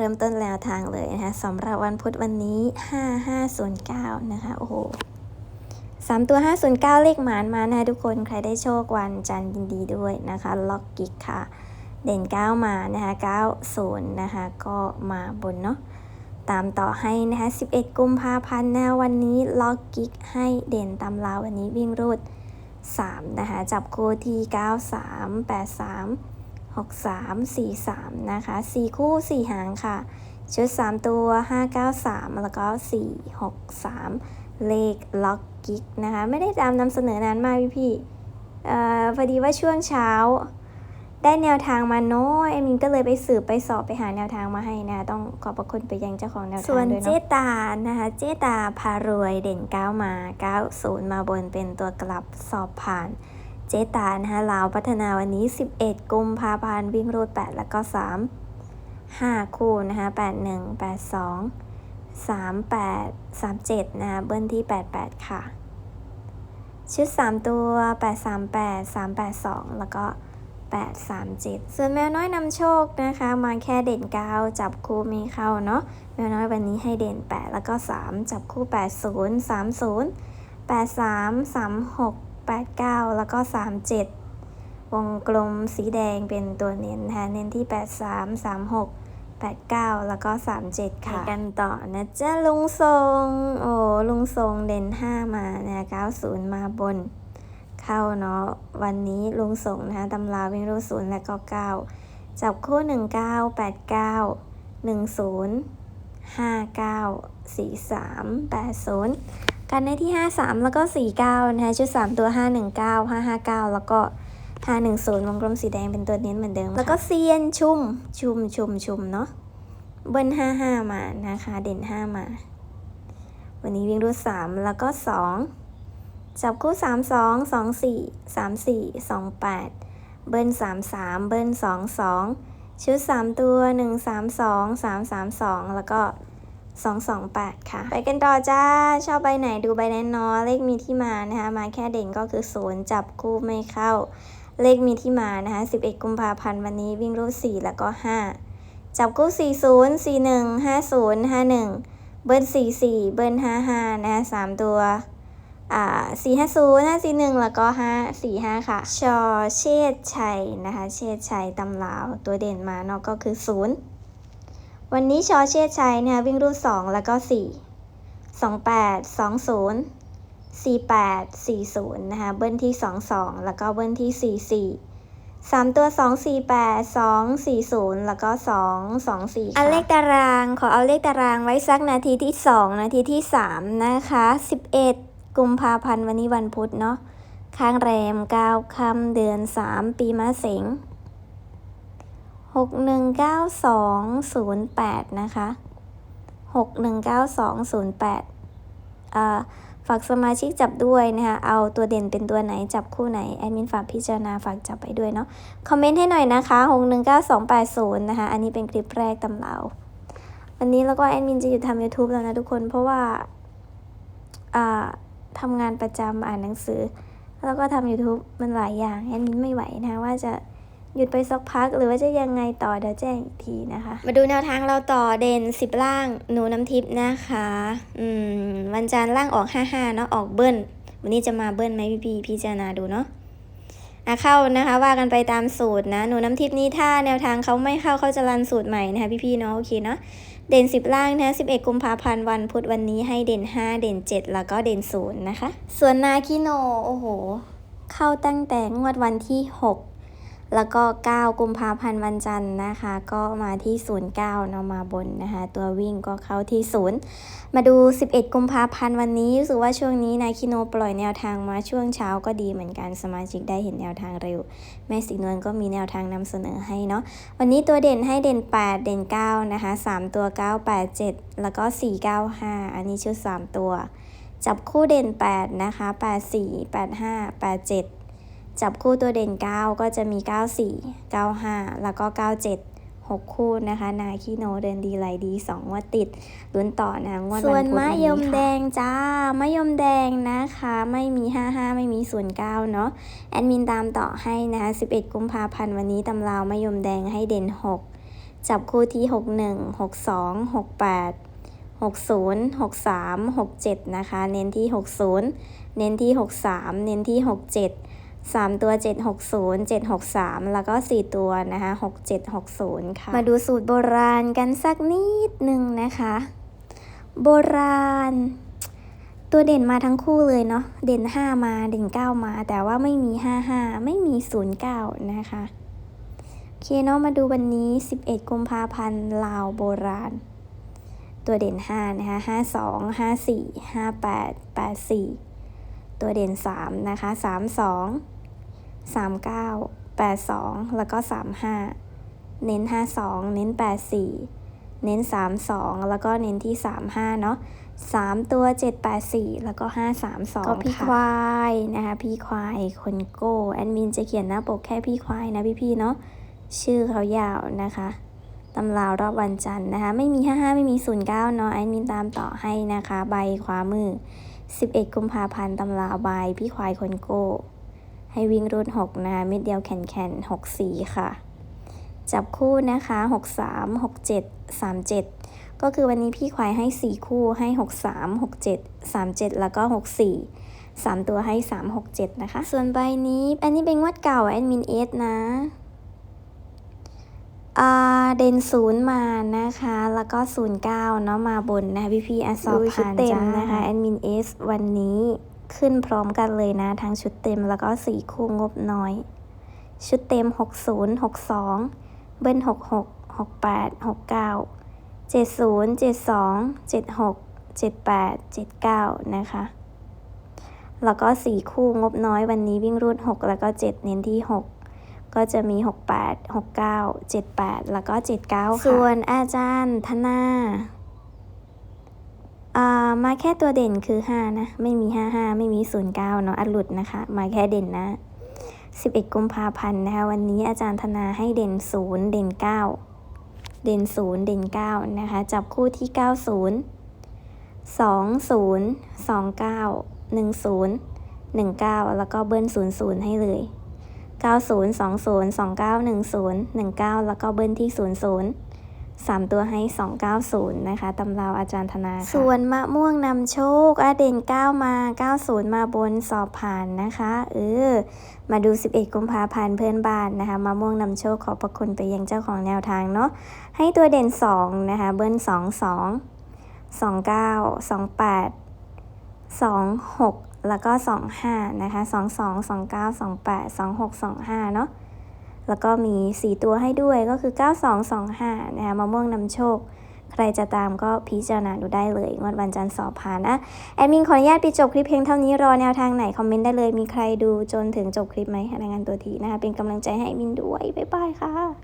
เริ่มต้นแนวทางเลยนะคะสำหรับวันพุธวันนี้ 5509 นะคะ โอ้โหสามตัว 509 เลขหมานมานะทุกคนใครได้โชควันจันทร์ยินดีด้วยนะคะ ล็อกกิกค่ะ เด่น 9 มานะคะ90 นะคะ ก็มาบนเนาะตามต่อให้นะคะ 11 กุมภาพันธ์นะวันนี้ล็อกกิกให้เด่นตำราวันนี้วิ่งรูด 3 นะคะ จับคู่ที่ 93 83 63 43 นะคะ 4 คู่ 4 หางค่ะ ชุด 3 ตัว 593 แล้วก็ 463 เลขล็อกกิกนะคะ ไม่ได้ตามนำเสนอนานมากพี่พี่ออพอดีว่าช่วงเช้า ได้แนวทางมาน้อยเอมินก็เลยไปสืบไปสอบไปหาแนวทางมาให้นะคะต้องขอบพระคุณไปยังเจ้าของแนวทางด้วยเนาะส่วนเจตานะคะ เจตาพารวยเด่น 9 มา 90 มาบนเป็นตัวกลับสอบผ่าน เจตานะคะลาวพัฒนาวันนี้ 11 กุมภาพันธ์วิ่งรูด 8 แล้วก็ 3 5 คู่นะคะ 81 82 38 37 นะคะ เบิ้ลที่ 88 ค่ะ ชุด 3 ตัว 838 382 แล้วก็ 837 ส่วนแมวน้อยนำโชคนะคะ มาแค่เด่น 9 จับคู่ไม่เข้าเนาะ แมวน้อยวันนี้ให้เด่น 8 แล้วก็ 3 จับคู่ 80 30 83 36 89 แล้วก็ 37 วงกลมสีแดงเป็นตัวเน้นนะคะเน้นที่ 83 36 89 แล้วก็ 37 ค่ะกันต่อนะจ๊ะลุงทรงโอ้ลุงทรงเด่น 5 มานะ90 มาบน เข้าเนาะวันนี้ลุงส่งนะคะตำราวิ่งรูดศูนย์และก็ 9 จับคู่ 19 89 10 59 43 80 กันได้ที่ 53 แล้วก็ 49 นะคะชุด 3 ตัว 519 559 แล้วก็510วงกลมสีแดงเป็นตัวเน้นเหมือนเดิม แล้วก็เซียนชุ่มชุ่มชุ่มชุ่มเนาะเบิ้ล55 มานะคะ เด่น 5 มา วันนี้วิ่งรูด3แล้วก็ 2 จับคู่ 3 2 2 4 3 4 2 8 เบิ้ล3 3 เบิ้ล2 2 ชุด 3 ตัว 1 3 2 3 3 2 แล้วก็ 228 ค่ะ ไปกันต่อจ้า ชอบใบไหนดูใบนั้นเนาะเลขมีที่มานะคะ มาแค่เด่นก็คือ0จับคู่ไม่เข้า เลขมีที่มานะคะ 11 กุมภาพันธ์วันนี้วิ่งรูด4แล้วก็ 5 จับคู่ 40 41 50 51 เบิ้ล44 เบิ้ล55 นะคะ3ตัวอ่าสี่ห้าศูนย์ห้าสี่หนึ่งแล้วก็ห้าสี่ห้าค่ะ ชอเชษชัยนะคะ เชษชัยตำลาว ตัวเด่นมานาะก็คือศูนย์ วันนี้ชอเชษชัยเนี่ยวิ่งรูดสองแล้วก็สี่สองแปดสองศูนย์สี่แปดสี่ศูนย์นะคะ เบิ้ลที่สองสองแล้วก็เบิ้ลที่สี่สี่สามตัวสองสี่แปดสองสี่ศูนย์แล้วก็สองสองสี่อเลขตาราง ขอเอาเลขตารางไว้สักนาทีที่สองนาทีที่สามนะคะสิบเอ็ดกุมภาพันธ์วันนี้วันพุธเนาะ ข้างแรมเก้าค่ำเดือนสามปีมะเสง หกหนึ่งเก้าสองศูนย์แปดนะคะหกหนึ่งเก้าสองศูนย์แปดอ่าฝากสมาชิกจับด้วยนะคะ เอาตัวเด่นเป็นตัวไหนจับคู่ไหน แอดมินฝากพิจารณาฝากจับไปด้วยเนาะ คอมเมนต์ให้หน่อยนะคะหกหนึ่งเก้าสองแปดศูนย์นะคะ อันนี้เป็นคลิปแรกตำเรา วันนี้แล้วก็แอดมินจะหยุดทำ YouTube แล้วนะทุกคน เพราะว่าอ่าทำงานประจำอ่านหนังสือ แล้วก็ทำ YouTube มันหลายอย่าง แอดมินไม่ไหวนะะว่าจะ หยุดไปสักพักหรือว่าจะยังไงต่อเดี๋ยวแจ้งอีกทีนะคะ มาดูแนวทางเราต่อเด่น10ล่างหนูน้ำทิพย์นะคะ อืมวันจันทร์ล่างออก55เนาะออกเบิ้ลวันนี้จะมาเบิ้ลไหมพี่พี่พิจารณาดูเนาะอะเข้านะคะว่ากันไปตามสูตรนะหนูน้ำทิพย์นี้ถ้าแนวทางเขาไม่เข้าเขาจะรันสูตรใหม่นะคะพี่พี่ๆเนาะโอเคเนาะเด่น 10 ล่างนะ11 กุมภาพันธ์วันพุธวันนี้ให้เด่น 5 เด่น 7 แล้วก็เด่น0นะคะ ส่วนนาคิโน โอ้โห เข้าตั้งแต่งวดวันที่ 6 แล้วก็ 9 กุมภาพันธ์วันจันทร์นะคะ ก็มาที่ 09เนาะมาบนนะคะ ตัววิ่งก็เข้าที่ 0 มาดู 11 กุมภาพันธ์วันนี้รู้สึกว่าช่วงนี้นายคิโนปล่อยแนวทางมาช่วงเช้าก็ดีเหมือนกันสมาชิกได้เห็นแนวทางเร็ว แม่สีนวลก็มีแนวทางนำเสนอให้เนาะวันนี้ตัวเด่นให้เด่น 8 เด่น 9 นะคะ 3 ตัว 9 8 7 แล้วก็ 4 9 5 อันนี้ชุด 3 ตัว จับคู่เด่น 8 นะคะ 8 4 8 5 8 7 จับคู่ตัวเด่น 9 ก็จะมี 94 95 แล้วก็ 97 6 คู่นะคะ นาคีโนเดินดีไหลดี2งวดติดลุ้นต่อนะงวดส่วัวนนพุธมะวันยนี้มค่ะแดแดงงจ้ามะยมแดงนะคะ ไม่มี 55 ไม่มี09เนาะแอดมินตามต่อให้นะคะ 11 กุมภาพันธ์วันนี้ตำราวมะยมแดงให้เด่น 6 จับคู่ที่ 61 62 68 60 63 67 นะคะ เน้นที่ 60 เน้นที่ 63 เน้นที่ 67 3 ตัว 760 763 แล้วก็ 4 ตัวนะคะ6760 ค่ะ มาดูสูตรโบราณกันสักนิดหนึ่งนะคะ โบราณ ตัวเด่นมาทั้งคู่เลยเนาะเด่น 5 มาเด่น 9 มา แต่ว่าไม่มี 55 ไม่มี 09 นะคะโอเคเนาะมาดูวันนี้ 11 กุมภาพันธ์ลาวโบราณ ตัวเด่น 5 นะคะ 52 54 58 84ตัวเด่น 3 นะคะ 32 39 82 แล้วก็ 35 เน้น 52 เน้น 84 เน้น 32 แล้วก็เน้นที่ 35 เนาะ3 ตัว 784 แล้วก็ 532 ก็พี่ควายนะคะ พี่ควายคนโก้แอดมินจะเขียนหน้าปกแค่พี่ควายนะพี่ๆเนาะชื่อเขายาวนะคะตำราวรอบวันจันทร์นะคะ ไม่มี 55 ไม่มี 09 เนาะแอดมินตามต่อให้นะคะ ใบขวามือ 11 กุมภาพันธ์ตำราวใบพี่ควายคนโก้ ให้วิ่งรุ่น 6 นะคะเม็ดเดียวแขนแขน6 4 ค่ะ จับคู่นะคะ 63 67 37 ก็คือวันนี้พี่ควายให้ 4 คู่ให้ 63 67 37 แล้วก็ 64 3 ตัวให้ 3 6 7 นะคะ ส่วนใบนี้ อันนี้เป็นงวดเก่าแอดมินเอสนะอ่าเด่นศูนย์มานะคะ แล้วก็ศูนย์เก้าเนาะมาบนนะคะพี่พี่ๆอะสอบดูชุดผ่านเต็มจ้านะคะแอดมินเอสวันนี้ ขึ้นพร้อมกันเลยนะ ทั้งชุดเต็มแล้วก็สี่คู่งบน้อย ชุดเต็ม 60 62 เบิ้ล 66 68 69 70 72 76 78 79 นะคะ แล้วก็4คู่งบน้อยวันนี้วิ่งรูด 6 แล้วก็ 7 เน้นที่ 6ก็จะมี 68 69 78 แล้วก็ 79 ค่ะ ส่วนอาจารย์ธนา มาแค่ตัวเด่นคือ 5 นะ ไม่มี 55 ไม่มี 09เนาะอัดหลุดนะคะ มาแค่เด่นนะ 11 กุมภาพันธ์นะคะ วันนี้อาจารย์ธนาให้เด่น 0 เด่น 9 เด่น 0 เด่น 9 นะคะ จับคู่ที่ 90 20 29 10 19 แล้วก็เบิ้ล 00 ให้เลย 90 20 29 10 19 แล้วก็เบิ้ลที่ 00 3 ตัวให้ 290 นะคะตำราอาจารย์ธนาค่ะส่วนมะม่วงนำโชคอาเด่น 9 มา 90 มาบนสอบผ่านนะคะเออมาดู 11 กุมภาพันธ์เพื่อนบ้านนะคะมะม่วงนำโชคขอบพระคุณไปยังเจ้าของแนวทางเนาะให้ตัวเด่น 2 นะคะ เบิ้ล 2 2 29 28 26 แล้วก็ 25 นะคะ 22 29 28 26 25 เนาะ แล้วก็มี 4 ตัวให้ด้วยก็คือ 9225 นะคะมะม่วงนำโชค ใครจะตามก็พิจารณาดูได้เลยงวดวันจันทร์สอบผ่านนะ แอดมินขออนุญาตปิดจบคลิปเพียงเท่านี้รอแนวทางไหน คอมเมนต์ได้เลย มีใครดูจนถึงจบคลิปไหมรายงานตัวทีนะคะ เป็นกำลังใจให้แอดมินด้วย บ๊ายบายค่ะ